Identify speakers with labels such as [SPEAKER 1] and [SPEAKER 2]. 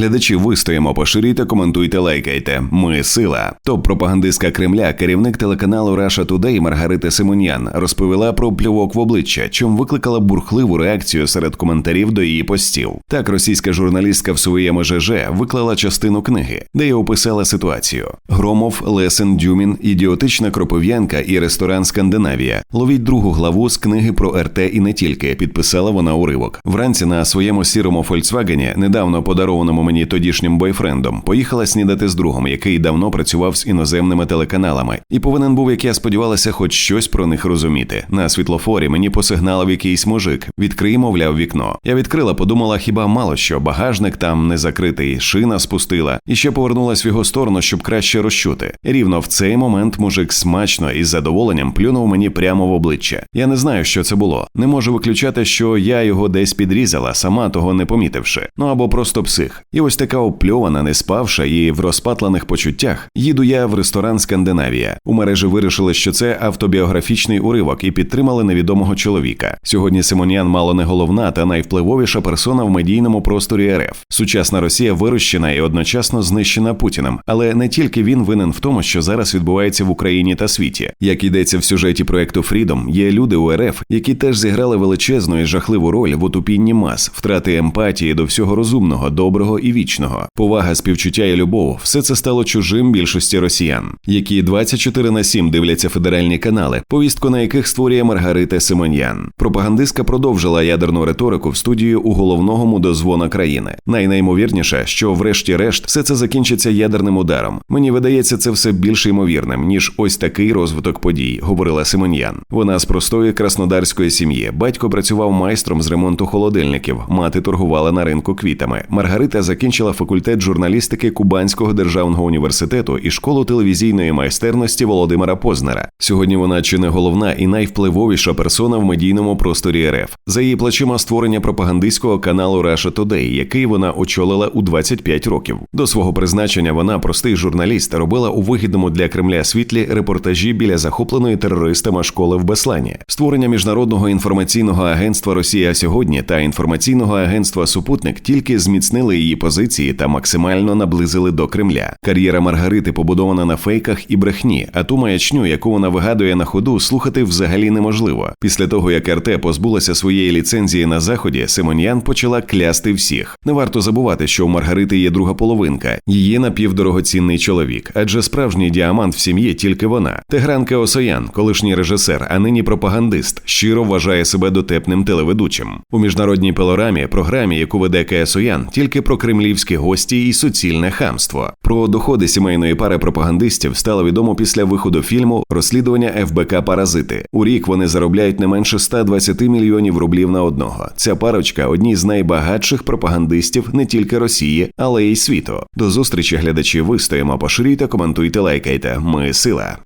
[SPEAKER 1] Глядачі вистоїмо, поширюйте, коментуйте, лайкайте. Ми сила. Топ пропагандистка Кремля, керівник телеканалу Russia Today Маргарита Симоньян розповіла про плювок в обличчя, чим викликала бурхливу реакцію серед коментарів до її постів. Так, російська журналістка в своєму ЖЖ виклала частину книги, де й описала ситуацію: Громов, Лесен, Дюмін, ідіотична кропив'янка і ресторан Скандинавія. Ловіть другу главу з книги про РТ і не тільки. Підписала вона уривок. Вранці на своєму сірому Фольксвагені, недавно подарованому мені тодішнім бойфрендом, поїхала снідати з другом, який давно працював з іноземними телеканалами, і повинен був, як я сподівалася, хоч щось про них розуміти. На світлофорі мені посигналив якийсь мужик. Відкрий, мовляв, вікно. Я відкрила, подумала, хіба мало що багажник там не закритий, шина спустила, і ще повернулась в його сторону, щоб краще розчути. Рівно в цей момент мужик смачно і з задоволенням плюнув мені прямо в обличчя. Я не знаю, що це було. Не можу виключати, що я його десь підрізала, сама того не помітивши. Ну або просто псих. І ось така опльована, не спавша і в розпатлених почуттях їду я в ресторан Скандинавія. У мережі вирішили, що це автобіографічний уривок і підтримали невідомого чоловіка. Сьогодні Симоніан мало не головна та найвпливовіша персона в медійному просторі РФ. Сучасна Росія вирощена і одночасно знищена Путіним, але не тільки він винен в тому, що зараз відбувається в Україні та світі. Як йдеться в сюжеті проекту Фрідом, є люди у РФ, які теж зіграли величезну і жахливу роль в утопінні мас, втрати емпатії до всього розумного, доброго і вічного. Повага, співчуття і любов все це стало чужим більшості росіян, які 24 на 7 дивляться федеральні канали, повістку на яких створює Маргарита Симоньян. Пропагандистка продовжила ядерну риторику в студії у головного мудозвона країни. Найнаймовірніше, що, врешті-решт, все це закінчиться ядерним ударом. Мені видається, це все більш ймовірним ніж ось такий розвиток подій, говорила Симоньян. Вона з простої краснодарської сім'ї. Батько працював майстром з ремонту холодильників, мати торгувала на ринку квітами. Маргарита закінчила факультет журналістики Кубанського державного університету і школу телевізійної майстерності Володимира Познера. Сьогодні вона чи не головна і найвпливовіша персона в медійному просторі РФ. За її плечима створення пропагандистського каналу Russia Today, який вона очолила у 25 років. До свого призначення вона, простий журналіст, робила у вигідному для Кремля світлі репортажі біля захопленої терористами школи в Беслані, створення міжнародного інформаційного агентства Росія сьогодні та інформаційного агентства Супутник тільки зміцнили її позиції та максимально наблизили до Кремля. Кар'єра Маргарити побудована на фейках і брехні, а ту маячню, яку вона вигадує на ходу, слухати взагалі неможливо. Після того як РТ позбулася своєї ліцензії на заході, Симоньян почала клясти всіх. Не варто забувати, що у Маргарити є друга половинка, її напівдорогоцінний чоловік, адже справжній діамант в сім'ї тільки вона. Тегран Кеосоян, колишній режисер, а нині пропагандист, щиро вважає себе дотепним телеведучим. У міжнародній пилорамі, програмі, яку веде Кеосоян, тільки про кремлівські гості і суцільне хамство. Про доходи сімейної пари пропагандистів стало відомо після виходу фільму Розслідування ФБК Паразити. У рік вони заробляють не менше 120 мільйонів рублів на одного. Ця парочка одні з найбагатших пропагандистів не тільки Росії, але й світу. До зустрічі глядачі. Вистоїмо, поширюйте, коментуйте, лайкайте. Ми сила.